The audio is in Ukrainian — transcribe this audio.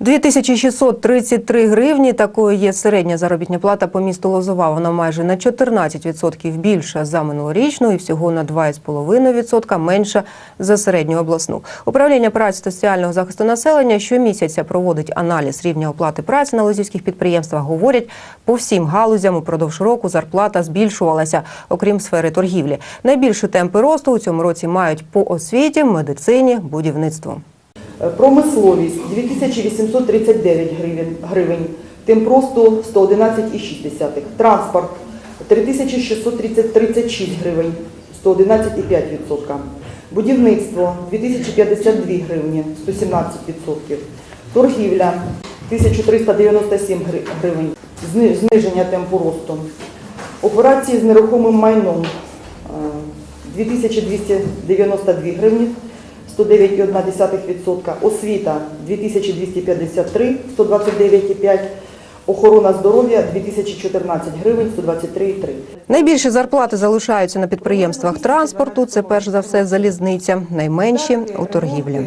2633 гривні. Такою є середня заробітня плата по місту Лозова. Вона майже на 14% більша за минулорічну і всього на 2,5% менша за середню обласну. Управління праці соціального захисту населення щомісяця проводить аналіз рівня оплати праці на лозівських підприємствах. Говорять, по всім галузям упродовж року зарплата збільшувалася, окрім сфери торгівлі. Найбільші темпи росту у цьому році мають по освіті, медицині, будівництву. Промисловість 2839 гривень, гривень. Темпросту 111,6. Транспорт 3636 гривень, 111,5%. Будівництво 2052 гривні, 117%. Торгівля 1397 гривень, зниження темпу росту. Операції з нерухомим майном е, 2292 гривні, 109,1%. Освіта 2253, 129,5%. Охорона здоров'я 2014 гривень, 123,3%. Найбільші зарплати залишаються на підприємствах транспорту. Це перш за все залізниця, найменші у торгівлі.